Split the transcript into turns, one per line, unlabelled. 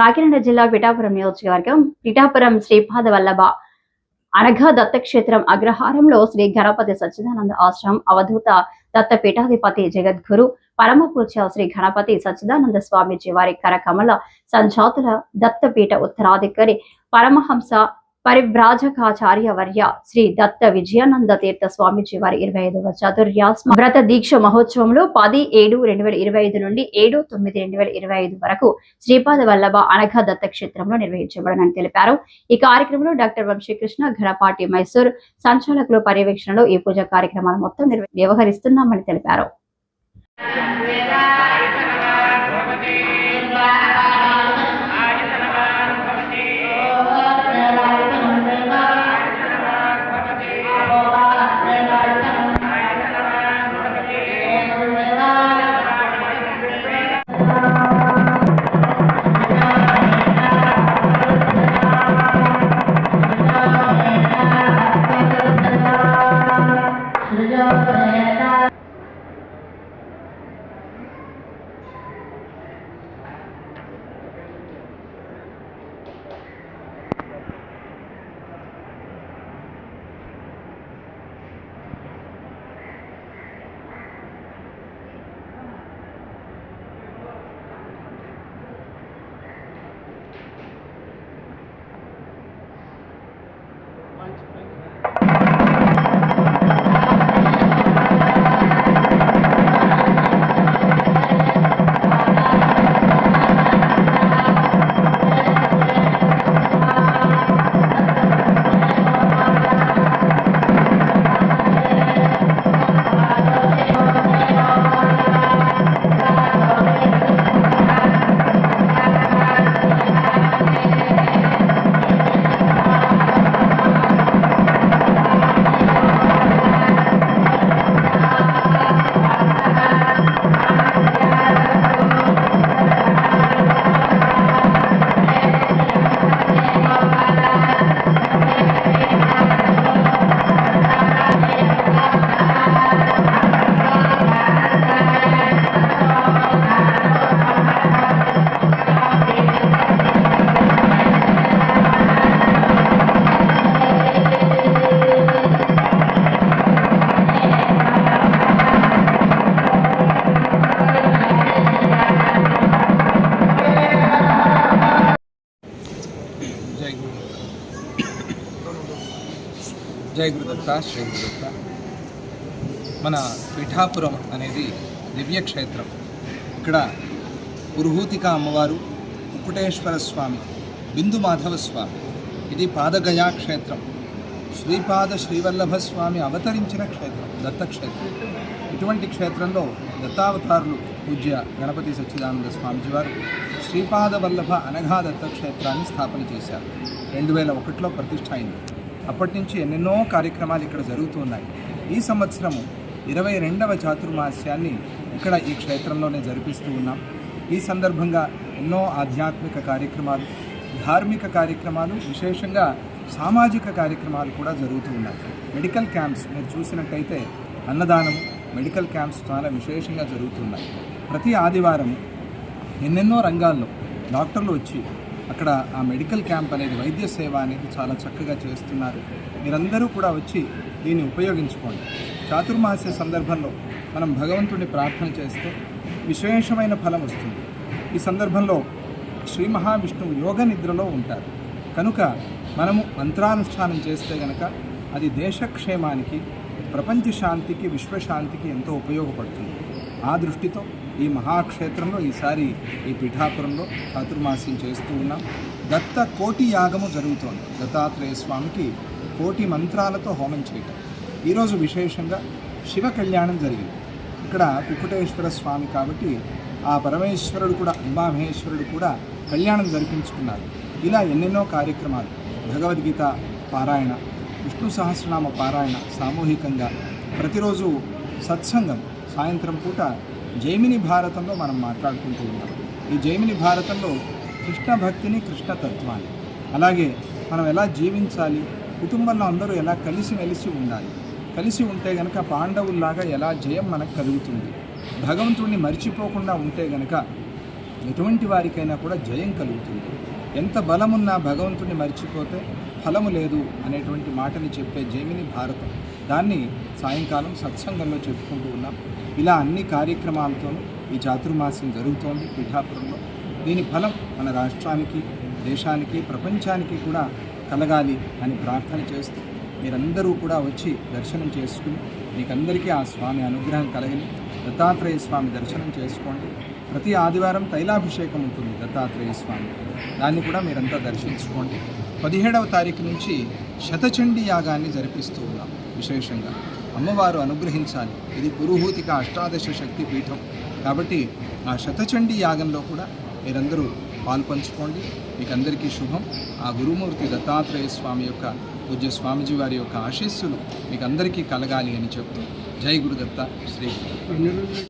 కాకినాడ జిల్లా పిఠాపురం నియోజకవర్గం పిఠాపురం శ్రీపాద వల్లభ అనఘ దత్తక్షేత్రం అగ్రహారంలో శ్రీ గణపతి సచ్చిదానంద ఆశ్రమం అవధూత దత్త పీఠాధిపతి జగద్గురు పరమపూజ్య శ్రీ గణపతి సచ్చిదానంద స్వామీజీ వారి కరకమల సంజాతుల దత్తపీఠ ఉత్తరాధికారి పరమహంస పరివ్రాజకాచార్య వర్య శ్రీ దత్త విజయానంద తీర్థ స్వామిజీ వారి ఇరవై ఐదవ చతుర్యాస్మ వ్రత దీక్ష మహోత్సవంలో పది ఏడు రెండు వేల ఇరవై ఐదు నుండి ఏడు తొమ్మిది రెండు వేల ఇరవై ఐదు వరకు శ్రీపాద వల్లభ అనఘ దత్త క్షేత్రంలో నిర్వహించబడనని తెలిపారు. ఈ కార్యక్రమంలో డాక్టర్ వంశీకృష్ణ ఘనపాటి మైసూర్ సంచాలకుల పర్యవేక్షణలో ఈ పూజ కార్యక్రమాలు మొత్తం వ్యవహరిస్తున్నామని తెలిపారు. Yeah.
జై గురు జై గురుదత్త శ్రీ గురుదత్త మన పిఠాపురం అనేది దివ్యక్షేత్రం. ఇక్కడ పురుహూతిక అమ్మవారు కుకుటేశ్వర స్వామి బిందు మాధవ స్వామి ఇది పాదగయా క్షేత్రం. శ్రీపాద శ్రీవల్లభ స్వామి అవతరించిన క్షేత్రం దత్తక్షేత్రం. ఇటువంటి క్షేత్రంలో దత్తావతారులు పూజ్య గణపతి సచ్చిదానంద స్వామిజీ వారు శ్రీపాదవల్లభ అనఘా దత్త క్షేత్రాన్ని స్థాపన చేశారు. రెండు వేల ఒకటిలో ప్రతిష్ట అయింది. అప్పటి నుంచి ఎన్నెన్నో కార్యక్రమాలు ఇక్కడ జరుగుతున్నాయి ఈ సంవత్సరము ఇరవై రెండవ చాతుర్మాస్యాన్ని ఇక్కడ ఈ క్షేత్రంలోనే జరిపిస్తూ ఉన్నాం. ఈ సందర్భంగా ఎన్నో ఆధ్యాత్మిక కార్యక్రమాలు ధార్మిక కార్యక్రమాలు విశేషంగా సామాజిక కార్యక్రమాలు కూడా జరుగుతూ ఉన్నాయి. మెడికల్ క్యాంప్స్ మీరు చూసినట్టయితే అన్నదానం మెడికల్ క్యాంప్స్ చాలా విశేషంగా జరుగుతున్నాయి. ప్రతి ఆదివారం ఎన్నెన్నో రంగాల్లో డాక్టర్లు వచ్చి అక్కడ ఆ మెడికల్ క్యాంప్ అనేది వైద్య సేవ అనేది చాలా చక్కగా చేస్తున్నారు. మీరందరూ కూడా వచ్చి దీన్ని ఉపయోగించుకోండి. చాతుర్మాస్య సందర్భంలో మనం భగవంతుడిని ప్రార్థన చేస్తే విశేషమైన ఫలం వస్తుంది. ఈ సందర్భంలో శ్రీ మహావిష్ణువు యోగ నిద్రలో ఉంటారు. కనుక మనము మంత్రానుష్ఠానం చేస్తే గనక అది దేశక్షేమానికి ప్రపంచ శాంతికి విశ్వశాంతికి ఎంతో ఉపయోగపడుతుంది. ఆ దృష్టితో ఈ మహాక్షేత్రంలో ఈసారి ఈ పీఠాపురంలో చాతుర్మాస్యం చేస్తూ ఉన్నాం. దత్త కోటి యాగము జరుగుతోంది. దత్తాత్రేయ స్వామికి కోటి మంత్రాలతో హోమం చేయటం. ఈరోజు విశేషంగా శివ కళ్యాణం జరిగింది. ఇక్కడ కుక్కుటేశ్వర స్వామి కాబట్టి ఆ పరమేశ్వరుడు కూడా అంబామహేశ్వరుడు కూడా కళ్యాణం జరిపించుకున్నారు. ఇలా ఎన్నెన్నో కార్యక్రమాలు. భగవద్గీత పారాయణ విష్ణు సహస్రనామ పారాయణ సామూహికంగా ప్రతిరోజు సత్సంగం సాయంత్రం పూట జైమిని భారతంలో మనం మాట్లాడుకుంటూ ఉన్నాం. ఈ జైమిని భారతంలో కృష్ణ భక్తిని కృష్ణ తత్వాన్ని. అలాగే మనం ఎలా జీవించాలి కుటుంబంలో అందరూ ఎలా కలిసిమెలిసి ఉండాలి కలిసి ఉంటే గనక పాండవుల్లాగా ఎలా జయం మనకు కలుగుతుంది భగవంతుడిని మర్చిపోకుండా ఉంటే గనక ఎటువంటి వారికైనా కూడా జయం కలుగుతుంది. ఎంత బలమున్నా భగవంతుడిని మర్చిపోతే ఫలము లేదు అనేటువంటి మాటని చెప్పే జైమిని భారతం. దాన్ని సాయంకాలం సత్సంగంలో చెప్పుకుంటూ ఉన్నాం. ఇలా అన్ని కార్యక్రమాలతోనూ ఈ చాతుర్మాసం జరుగుతోంది పిఠాపురంలో. దీని ఫలం మన రాష్ట్రానికి దేశానికి ప్రపంచానికి కూడా కలగాలి అని ప్రార్థన చేస్తూ మీరందరూ కూడా వచ్చి దర్శనం చేసుకుని మీకందరికీ ఆ స్వామి అనుగ్రహం కలగని దత్తాత్రేయ స్వామి దర్శనం చేసుకోండి. ప్రతి ఆదివారం తైలాభిషేకం ఉంటుంది దత్తాత్రేయ స్వామి. దాన్ని కూడా మీరంతా దర్శించుకోండి. పదిహేడవ తారీఖు నుంచి శతచండీ యాగాన్ని జరిపిస్తూ ఉన్నాం. విశేషంగా అమ్మవారు అనుగ్రహించాలి. ఇది పురుహూతిక అష్టాదశ శక్తి పీఠం. కాబట్టి ఆ శతచండీ యాగంలో కూడా మీరందరూ పాల్పంచుకోండి. మీకు అందరికీ శుభం. ఆ గురుమూర్తి దత్తాత్రేయ స్వామి యొక్క పూజ్య స్వామిజీ వారి యొక్క ఆశీస్సులు మీకు అందరికీ కలగాలి అని చెప్తూ జై గురుదత్త శ్రీ